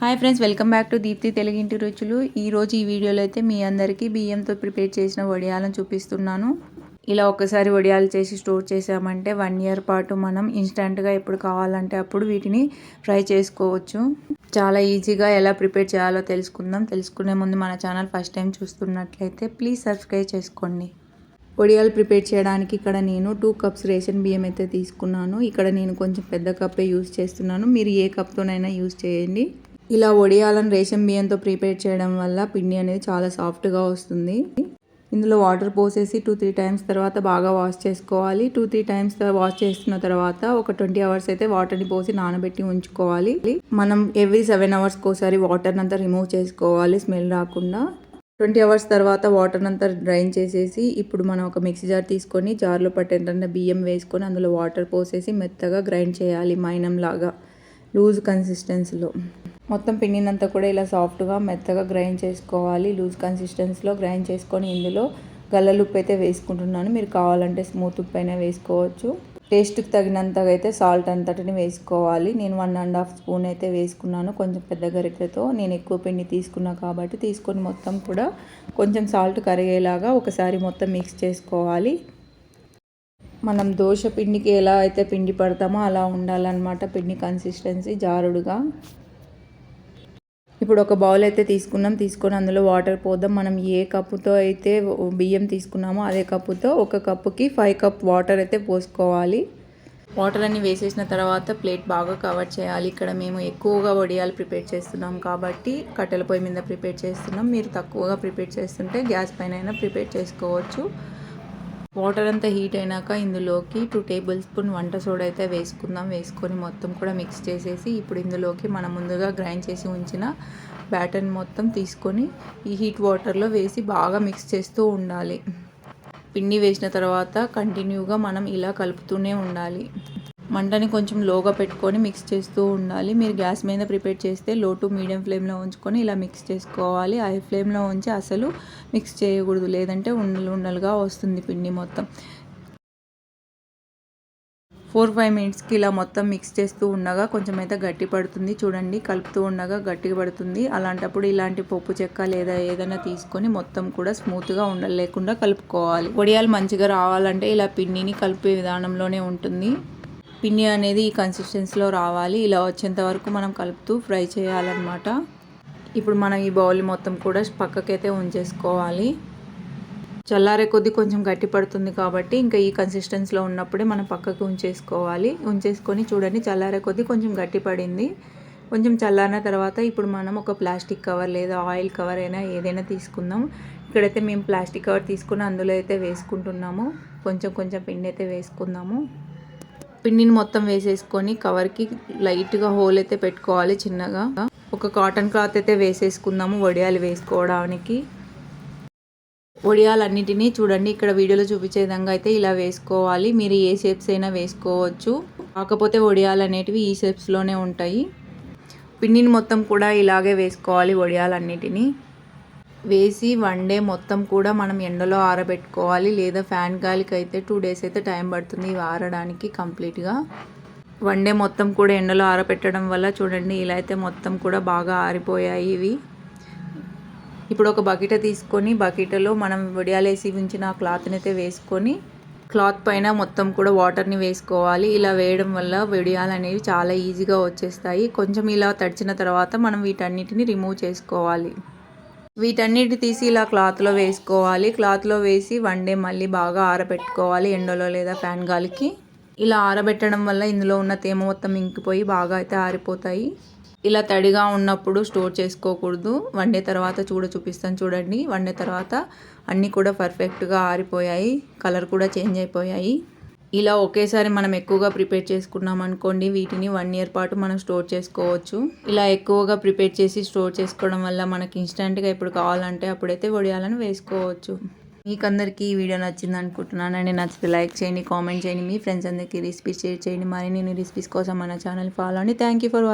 Hi friends welcome back to Deepti తెలుగింటి రుచులు ఈరోజు ఈ వీడియోలో అయితే మీ అందరికీ బియ్యంతో ప్రిపేర్ చేసిన వడియాలను చూపిస్తున్నాను. ఇలా ఒకసారి వడియాలు చేసి స్టోర్ చేసామంటే వన్ ఇయర్ పాటు మనం ఇన్స్టెంట్గా ఎప్పుడు కావాలంటే అప్పుడు వీటిని ఫ్రై చేసుకోవచ్చు. చాలా ఈజీగా ఎలా ప్రిపేర్ చేయాలో తెలుసుకుందాం. తెలుసుకునే ముందు మన ఛానల్ ఫస్ట్ టైం చూస్తున్నట్లయితే ప్లీజ్ సబ్స్క్రైబ్ చేసుకోండి. వడియాలు ప్రిపేర్ చేయడానికి ఇక్కడ నేను టూ కప్స్ రేషన్ బియ్యం అయితే తీసుకున్నాను. ఇక్కడ నేను కొంచెం పెద్ద కప్పే యూస్ చేస్తున్నాను. మీరు ఏ కప్తోనైనా యూస్ చేయండి. ఇలా వడియాలను రేషన్ బియ్యంతో ప్రిపేర్ చేయడం వల్ల పిండి అనేది చాలా సాఫ్ట్గా వస్తుంది. ఇందులో వాటర్ పోసేసి టూ త్రీ టైమ్స్ తర్వాత బాగా వాష్ చేసుకోవాలి. టూ త్రీ టైమ్స్ వాష్ చేసిన తర్వాత ఒక ట్వంటీ అవర్స్ అయితే వాటర్ని పోసి నానబెట్టి ఉంచుకోవాలి. మనం ఎవ్రీ సెవెన్ అవర్స్కి ఒకసారి వాటర్ అంతా రిమూవ్ చేసుకోవాలి స్మెల్ రాకుండా. ట్వంటీ అవర్స్ తర్వాత వాటర్ అంతా డ్రైన్ చేసేసి ఇప్పుడు మనం ఒక మిక్సీ జార్ తీసుకొని జార్లో పట్టేటంటే బియ్యం వేసుకొని అందులో వాటర్ పోసేసి మెత్తగా గ్రైండ్ చేయాలి మైనం లాగా లూజ్ కన్సిస్టెన్సీలో. మొత్తం పిండినంతా కూడా ఇలా సాఫ్ట్గా మెత్తగా గ్రైండ్ చేసుకోవాలి. లూజ్ కన్సిస్టెన్సీలో గ్రైండ్ చేసుకొని ఇందులో గల్లలుప్పు అయితే వేసుకుంటున్నాను. మీరు కావాలంటే స్మూత్ ఉప్పు అయినా వేసుకోవచ్చు. టేస్ట్కి తగినంతగా అయితే సాల్ట్ అంతటిని వేసుకోవాలి. నేను వన్ అండ్ హాఫ్ స్పూన్ అయితే వేసుకున్నాను. కొంచెం పెద్ద గరిటెతో నేను ఎక్కువ పిండి తీసుకున్నా కాబట్టి తీసుకొని మొత్తం కూడా కొంచెం సాల్ట్ కరిగేలాగా ఒకసారి మొత్తం మిక్స్ చేసుకోవాలి. మనం దోశ పిండికి ఎలా అయితే పిండి పడతామో అలా ఉండాలన్నమాట పిండి కన్సిస్టెన్సీ జారుడుగా. ఇప్పుడు ఒక బౌల్ అయితే తీసుకున్నాం తీసుకొని అందులో వాటర్ పోద్దాం. మనం ఏ కప్పుతో అయితే బియ్యం తీసుకున్నామో అదే కప్పుతో ఒక కప్పుకి ఫైవ్ కప్ వాటర్ అయితే పోసుకోవాలి. వాటర్ అన్ని వేసేసిన తర్వాత ప్లేట్ బాగా కవర్ చేయాలి. ఇక్కడ మేము ఎక్కువగా వడియాలు ప్రిపేర్ చేస్తున్నాం కాబట్టి కట్టెల పొయ్యి మీద ప్రిపేర్ చేస్తున్నాం. మీరు తక్కువగా ప్రిపేర్ చేస్తుంటే గ్యాస్ పైన ప్రిపేర్ చేసుకోవచ్చు. వాటర్ అంతా హీట్ అయినాక ఇందులోకి టూ టేబుల్ స్పూన్ వంట సోడా అయితే వేసుకుందాం. వేసుకొని మొత్తం కూడా మిక్స్ చేసేసి ఇప్పుడు ఇందులోకి మనం ముందుగా గ్రైండ్ చేసి ఉంచిన బ్యాటర్ని మొత్తం తీసుకొని ఈ హీట్ వాటర్లో వేసి బాగా మిక్స్ చేస్తూ ఉండాలి. పిండి వేసిన తర్వాత కంటిన్యూగా మనం ఇలా కలుపుతూనే ఉండాలి. మంటని కొంచెం లోగా పెట్టుకొని మిక్స్ చేస్తూ ఉండాలి. మీరు గ్యాస్ మీద ప్రిపేర్ చేస్తే లో టు మీడియం ఫ్లేమ్లో ఉంచుకొని ఇలా మిక్స్ చేసుకోవాలి. హై ఫ్లేమ్లో ఉంచి అసలు మిక్స్ చేయకూడదు. లేదంటే ఉండలు ఉండలుగా వస్తుంది పిండి మొత్తం. ఫోర్ ఫైవ్ మినిట్స్కి ఇలా మొత్తం మిక్స్ చేస్తూ ఉండగా కొంచెం అయితే గట్టి పడుతుంది. చూడండి కలుపుతూ ఉండగా గట్టిగా పడుతుంది. అలాంటప్పుడు ఇలాంటి పప్పు చెక్క లేదా ఏదైనా తీసుకొని మొత్తం కూడా స్మూత్గా ఉండలేకుండా కలుపుకోవాలి. వడియాలు మంచిగా రావాలంటే ఇలా పిండిని కలిపే విధానంలోనే ఉంటుంది. పిండి అనేది ఈ కన్సిస్టెన్సీలో రావాలి. ఇలా వచ్చేంత వరకు మనం కలుపుతూ ఫ్రై చేయాలన్నమాట. ఇప్పుడు మనం ఈ బౌల్ మొత్తం కూడా పక్కకైతే ఉంచేసుకోవాలి. చల్లారే కొద్దీ కొంచెం గట్టి పడుతుంది కాబట్టి ఇంకా ఈ కన్సిస్టెన్సీలో ఉన్నప్పుడే మనం పక్కకి ఉంచేసుకోవాలి. ఉంచేసుకొని చూడండి చల్లారే కొద్దీ కొంచెం గట్టి పడింది. కొంచెం చల్లారిన తర్వాత ఇప్పుడు మనం ఒక ప్లాస్టిక్ కవర్ లేదా ఆయిల్ కవర్ అయినా ఏదైనా తీసుకుందాం. ఇక్కడైతే మేము ప్లాస్టిక్ కవర్ తీసుకుని అందులో అయితే వేసుకుంటున్నాము. కొంచెం కొంచెం పిండి అయితే వేసుకుందాము. పిండిని మొత్తం వేసేసుకొని కవర్కి లైట్గా హోల్ అయితే పెట్టుకోవాలి చిన్నగా. ఒక కాటన్ క్లాత్ అయితే వేసేసుకుందాము వడియాలు వేసుకోవడానికి. వడియాలన్నిటినీ చూడండి ఇక్కడ వీడియోలో చూపించే విధంగా అయితే ఇలా వేసుకోవాలి. మీరు ఏ షేప్స్ అయినా వేసుకోవచ్చు. కాకపోతే వడియాలు అనేటివి ఈ షేప్స్లోనే ఉంటాయి. పిండిని మొత్తం కూడా ఇలాగే వేసుకోవాలి వడియాలన్నిటినీ. వేసి వన్ డే మొత్తం కూడా మనం ఎండలో ఆరబెట్టుకోవాలి. లేదా ఫ్యాన్ గాలికి అయితే టూ డేస్ అయితే టైం పడుతుంది ఇవి ఆరడానికి కంప్లీట్గా. వన్ డే మొత్తం కూడా ఎండలో ఆరబెట్టడం వల్ల చూడండి ఇలా అయితే మొత్తం కూడా బాగా ఆరిపోయాయి ఇవి. ఇప్పుడు ఒక బకెట తీసుకొని బకెటలో మనం వడియాలేసి ఉంచిన క్లాత్ని అయితే వేసుకొని క్లాత్ పైన మొత్తం కూడా వాటర్ని వేసుకోవాలి. ఇలా వేయడం వల్ల వడియాలు అనేవి చాలా ఈజీగా వచ్చేస్తాయి. కొంచెం ఇలా తడిచిన తర్వాత మనం వీటన్నిటిని రిమూవ్ చేసుకోవాలి. వీటన్నిటి తీసి ఇలా క్లాత్లో వేసుకోవాలి. క్లాత్లో వేసి వన్ డే మళ్ళీ బాగా ఆరబెట్టుకోవాలి. ఎండలో లేదా ఫ్యాన్ గాలికి. ఇలా ఆరబెట్టడం వల్ల ఇందులో ఉన్న తేమ మొత్తం ఇంకిపోయి బాగా అయితే ఆరిపోతాయి. ఇలా తడిగా ఉన్నప్పుడు స్టోర్ చేసుకోకూడదు. వన్ డే తర్వాత చూడ చూపిస్తాను చూడండి. వన్ డే తర్వాత అన్నీ కూడా పర్ఫెక్ట్గా ఆరిపోయాయి. కలర్ కూడా చేంజ్ అయిపోయాయి. ఇలా ఒకేసారి మనం ఎక్కువగా ప్రిపేర్ చేసుకున్నాం అనుకోండి వీటిని వన్ ఇయర్ పాటు మనం స్టోర్ చేసుకోవచ్చు. ఇలా ఎక్కువగా ప్రిపేర్ చేసి స్టోర్ చేసుకోవడం వల్ల మనకి ఇన్స్టెంట్గా ఇప్పుడు కావాలంటే అప్పుడైతే వడియాలను వేసుకోవచ్చు. మీకు అందరికీ ఈ వీడియో నచ్చింది అనుకుంటున్నానండి. నచ్చితే లైక్ చేయండి కామెంట్ చేయండి. మీ ఫ్రెండ్స్ అందరికీ రెసిపీస్ షేర్ చేయండి. మరి నేను రెసిపీస్ కోసం మన ఛానల్ ఫాలో అండి థ్యాంక్ యూ ఫర్